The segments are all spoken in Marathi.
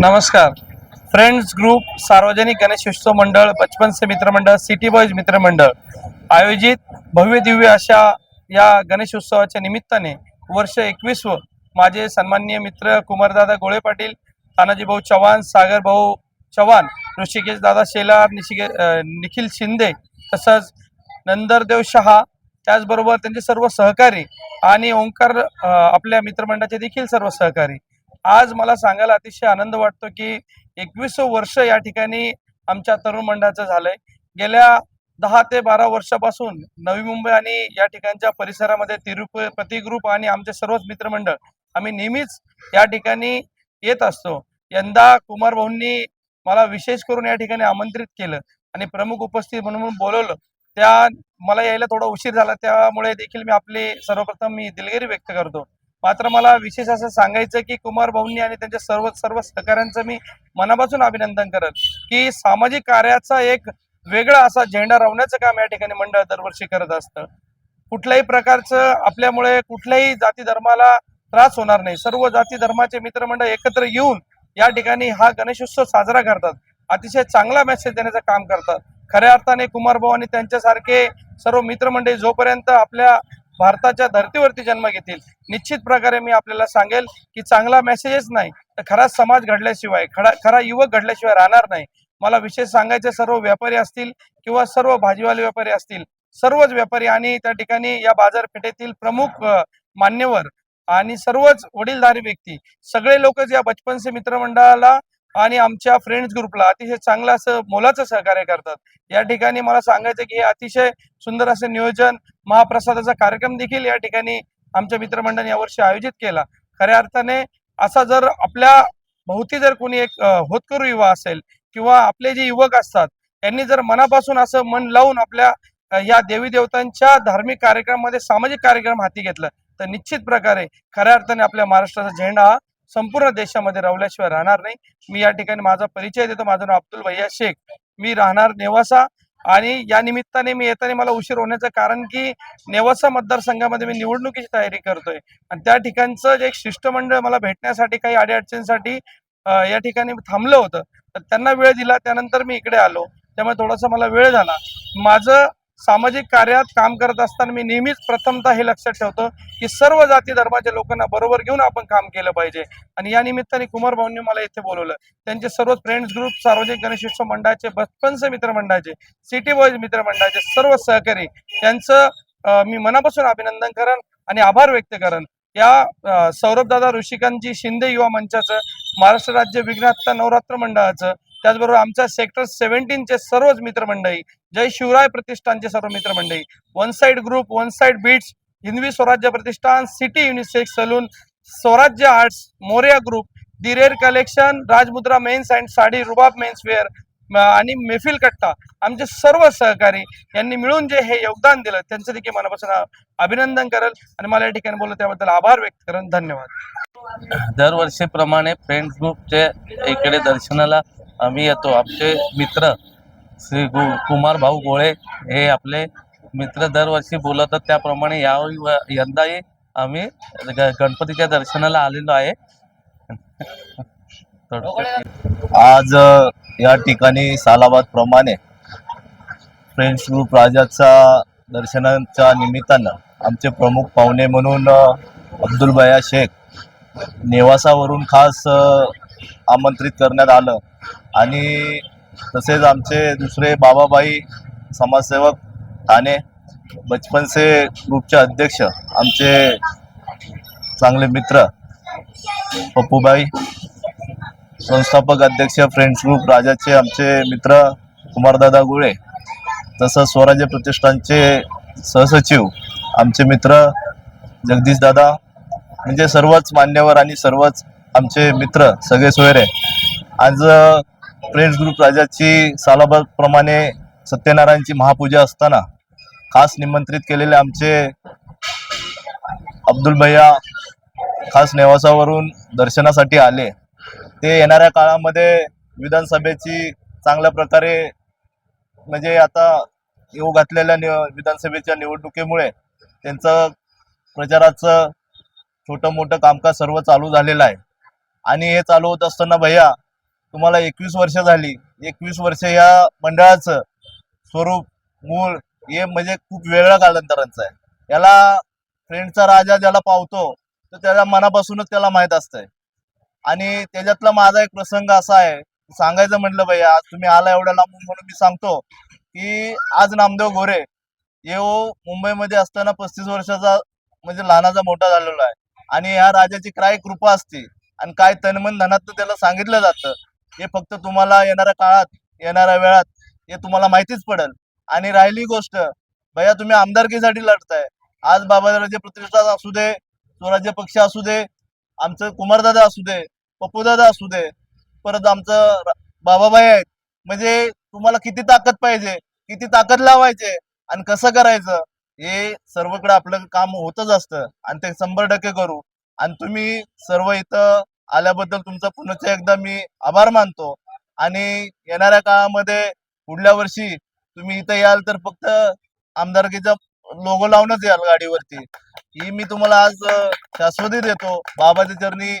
नमस्कार. फ्रेंड्स ग्रुप सार्वजनिक गणेश उत्सव मंडळ बचपन से मित्रमंडळ सिटी बॉयज मित्रमंडळ आयोजित भव्य दिव्य अशा या गणेश उत्सवाच्या निमित्ताने वर्ष एकवीस व माझे सन्माननीय मित्र कुमारदादा गोळे पाटील तानाजी भाऊ चव्हाण सागर भाऊ चव्हाण ऋषिकेश दादा शेलार निशिके निखिल शिंदे तसंच नंदरदेव शहा त्याचबरोबर त्यांचे सर्व सहकारी आणि ओंकार आपल्या मित्रमंडळाचे देखील सर्व सहकारी. आज मला सांगायला अतिशय आनंद वाटतो की एकवीस वर्ष या ठिकाणी आमच्या तरुण मंडळाचं झालंय. गेल्या दहा ते बारा वर्षापासून नवी मुंबई आणि या ठिकाणच्या परिसरामध्ये तिरुपती ग्रुप आणि आमचे सर्वच मित्रमंडळ आम्ही नेहमीच या ठिकाणी येत असतो. यंदा कुमार भाऊंनी मला विशेष करून या ठिकाणी आमंत्रित केलं आणि प्रमुख उपस्थित म्हणून बोलवलं. त्या मला यायला थोडा उशीर झाला. त्यामुळे देखील मी आपले सर्वप्रथम मी दिलगिरी व्यक्त करतो. मात्र मला विशेष असं सांगायचं की कुमार भाऊंनी आणि त्यांच्या सर्व सर्व सहकाऱ्यांचं मी मनापासून अभिनंदन करत की सामाजिक कार्याचा एक वेगळा असा झेंडा रावण्याचं काम या ठिकाणी मंडळ दरवर्षी करत असतं. कुठल्याही प्रकारचं आपल्यामुळे कुठल्याही जाती धर्माला त्रास होणार नाही. सर्व जाती धर्माचे मित्रमंडळ एकत्र येऊन या ठिकाणी हा गणेशोत्सव साजरा करतात. अतिशय चांगला मेसेज देण्याचं काम करतात. खऱ्या अर्थाने कुमार भाऊ आणि त्यांच्यासारखे सर्व मित्रमंडळी जोपर्यंत आपल्या भारताच्या धर्तीवरती जन्म घेतील निश्चित प्रकारे मी आपल्याला सांगेल की चांगला मेसेजच नाही तर खरा समाज घडल्याशिवाय खरा खरा युवक घडल्याशिवाय राहणार नाही. मला विशेष सांगायचे सर्व व्यापारी असतील किंवा सर्व भाजीवाले व्यापारी असतील सर्वच व्यापारी आणि त्या ठिकाणी या बाजारपेठेतील प्रमुख मान्यवर आणि सर्वच वडीलधारी व्यक्ती सगळे लोकच या बचपन से मित्रमंडळाला आणि आमच्या फ्रेंड्स ग्रुपला अतिशय चांगलं असं मोलाचं सहकार्य करतात. या ठिकाणी मला सांगायचं की हे अतिशय सुंदर असं नियोजन महाप्रसादाचा कार्यक्रम देखील या ठिकाणी आमच्या मित्रमंडळाने यावर्षी आयोजित केला. खऱ्या अर्थाने असा जर आपल्या भोवती जर कोणी एक होतकरू युवा असेल किंवा आपले जे युवक असतात त्यांनी जर मनापासून असं मन लावून आपल्या या देवी देवतांच्या धार्मिक कार्यक्रमामध्ये सामाजिक कार्यक्रम हाती घेतला तर निश्चित प्रकारे खऱ्या अर्थाने आपल्या महाराष्ट्राचा झेंडा हा संपूर्ण देशामध्ये रावल्याशिवाय राहणार नाही. मी या ठिकाणी माझा परिचय देतो. माझं नाव अब्दुल भैया शेख. मी राहणार नेवासा आणि या निमित्ताने मी येताना मला उशीर होण्याचं कारण की नेवासा मतदारसंघामध्ये मी निवडणुकीची तयारी करतोय. आणि त्या ठिकाणचं जे एक शिष्टमंडळ मला भेटण्यासाठी काही अडीअडचणीसाठी या ठिकाणी थांबलं होतं. तर त्यांना वेळ दिला. त्यानंतर मी इकडे आलो. त्यामुळे थोडासा मला वेळ झाला. माझं सामाजिक कार्यात काम करत असताना मी नेहमीच प्रथमतः हे लक्षात ठेवतो की सर्व जाती धर्माच्या लोकांना बरोबर घेऊन आपण काम केलं पाहिजे. आणि या निमित्ताने कुमार भाऊंनी मला इथे बोलवलं. त्यांचे सर्व फ्रेंड्स ग्रुप सार्वजनिक गणेशोत्सव मंडळाचे बचपनचे मित्रमंडळाचे सिटी बॉयज मित्रमंडळाचे सर्व सहकारी त्यांचं मी मनापासून अभिनंदन करेन आणि आभार व्यक्त करेन या सौरभदादा ऋषिकांतजी शिंदे युवा मंचाचं महाराष्ट्र राज्य विघ्नहत्ता नवरात्र मंडळाचं त्याचबरोबर आमच्या सेक्टर सेव्हन्टीनचे सर्वच मित्रमंडळी जय शिवराय प्रतिष्ठानचे सर्व मित्रमंडळी one side group one side beats Hindavi Swarajya Pratishthan city unisex salon Swarajya arts Morya group दिरेर collection Rajmudra men's and sari Rubab men's wear आणि मेफिल कट्टा. आमचे सर्व सहकारी यांनी मिळून जे हे योगदान दिलं त्यांचं देखील मनापासून अभिनंदन करेल. आणि मला या ठिकाणी बोललं त्याबद्दल आभार व्यक्त करेन. धन्यवाद. दरवर्षीप्रमाणे फ्रेंड्स ग्रुपचे इकडे दर्शनाला आम्ही येतो. आपले मित्र श्री गु कुमार भाऊ गोळे हे आपले मित्र दरवर्षी बोलवतात. त्याप्रमाणे यावेळी यंदाही आम्ही गणपतीच्या दर्शनाला आलेलो आहे. आज या ठिकाणी सालाबाद प्रमाणे फ्रेंड्स ग्रुप राजाचा दर्शनाच्या निमित्तानं आमचे प्रमुख पाहुणे म्हणून अब्दुल बया शेख नेवासावरून खास आमंत्रित करण्यात आलं. आणि तसेच आमचे दुसरे बाबाबाई समाजसेवक ठाणे बचपनसे ग्रुपचे अध्यक्ष आमचे चांगले मित्र पप्पूबाई संस्थापक अध्यक्ष फ्रेंड्स ग्रुप राजाचे आमचे मित्र कुमारदादा गुळे तसंच स्वराज्य प्रतिष्ठानचे सहसचिव आमचे मित्र जगदीशदादा म्हणजे सर्वच मान्यवर आणि सर्वच आमचे मित्र सगळे सोयरे आज अ, फ्रेंड्स ग्रुप राजाची सालाबादप्रमाणे सत्यनारायणची महापूजा असताना खास निमंत्रित केलेले आमचे अब्दुल भैया खास नेवासावरून दर्शनासाठी आले. ते येणाऱ्या काळामध्ये विधानसभेची चांगल्या प्रकारे म्हणजे आता येऊ घातलेल्या निव विधानसभेच्या निवडणुकीमुळे त्यांचं प्रचाराचं छोटं मोठं कामकाज सर्व चालू झालेलं आहे. आणि हे चालू होत असताना भैया तुम्हाला एकवीस वर्ष झाली. एकवीस वर्ष या मंडळाचं स्वरूप मूळ हे म्हणजे खूप वेगळ्या कालांतरांचं आहे. याला फ्रेंडचा राजा ज्याला पावतो तर त्याला मनापासूनच त्याला माहीत असतंय. आणि त्याच्यातला माझा एक प्रसंग असा आहे सांगायचं म्हटलं भैया आज तुम्ही आला एवढ्या लांबून म्हणून मी सांगतो की आज नामदेव गोरे येऊ हो मुंबईमध्ये असताना पस्तीस वर्षाचा म्हणजे लहानाचा मोठा झालेला आहे. आणि या राजाची काय कृपा असते. आणि काय तनमन धनात त्याला सांगितलं जातं हे फक्त तुम्हाला येणाऱ्या काळात येणाऱ्या वेळात हे तुम्हाला माहितीच पडेल. आणि राहिली गोष्ट भैया तुम्ही आमदारकीसाठी लढताय. आज बाबाराजे प्रतिष्ठा असू दे स्वराज्य पक्ष असू दे आमचं कुमारदादा असू दे पप्पूदादा असू दे परत आमचं बाबाबाई आहेत. म्हणजे तुम्हाला किती ताकद पाहिजे किती ताकद लावायचे आणि कसं करायचं? हे सर्वकडे आपलं काम होतच असतं. आणि ते शंभर टक्के करू. आणि तुम्ही सर्व इथं आल्याबद्दल तुमचा पुन्हा एकदा मी आभार मानतो. आणि येणाऱ्या काळामध्ये पुढल्या वर्षी तुम्ही इथं याल तर फक्त आमदारकीचा लोगो लावूनच याल गाडीवरती. ही मी तुम्हाला आज शाश्वती देतो. बाबाच्या चरणी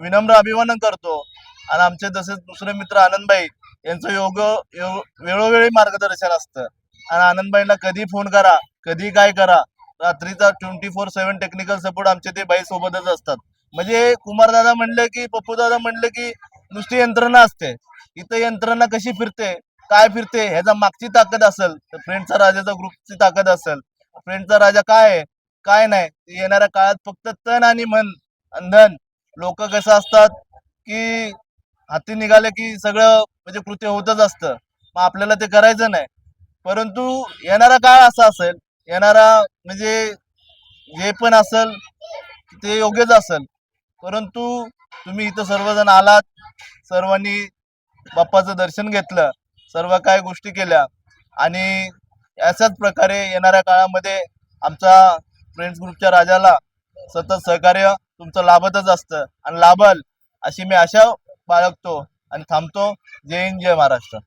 विनम्र अभिवादन करतो. आणि आमचे तसेच दुसरे मित्र आनंदबाई यांचं योग वेळोवेळी मार्गदर्शन असतं. आणि आनंदबाईंना कधी फोन करा. कधी काय करा रात्रीचा twenty four seven technical support आमचे ते बाई सोबतच असतात. म्हणजे कुमारदादा म्हणले की पप्पू दादा म्हणले की नुसती यंत्रणा असते. इथं यंत्रणा कशी फिरते काय फिरते ह्याचा मागची ताकद असेल तर फ्रेंडचा राजाचा ग्रुपची ताकद असेल. फ्रेंडचा राजा काय आहे काय नाही येणाऱ्या काळात फक्त तन आणि मन आणि धन. लोक कसं असतात की हाती निघाले की सगळं म्हणजे कृत्य होतच असतं. मग आपल्याला ते करायचं नाही. परंतु येणारा काळ असा असेल येणारा म्हणजे जे पण असेल ते योग्यच असेल. परंतु तुम्ही इथं सर्वजण आलात सर्वांनी बाप्पाचं दर्शन घेतलं सर्व काय गोष्टी केल्या आणि अशाच प्रकारे येणाऱ्या काळामध्ये आमचा फ्रेंड्स ग्रुपच्या राजाला सतत सहकार्य तुमचं लाभतच असतं. आणि लाभल अशी मी आशा बाळगतो आणि थांबतो. जय हिंद जय महाराष्ट्र.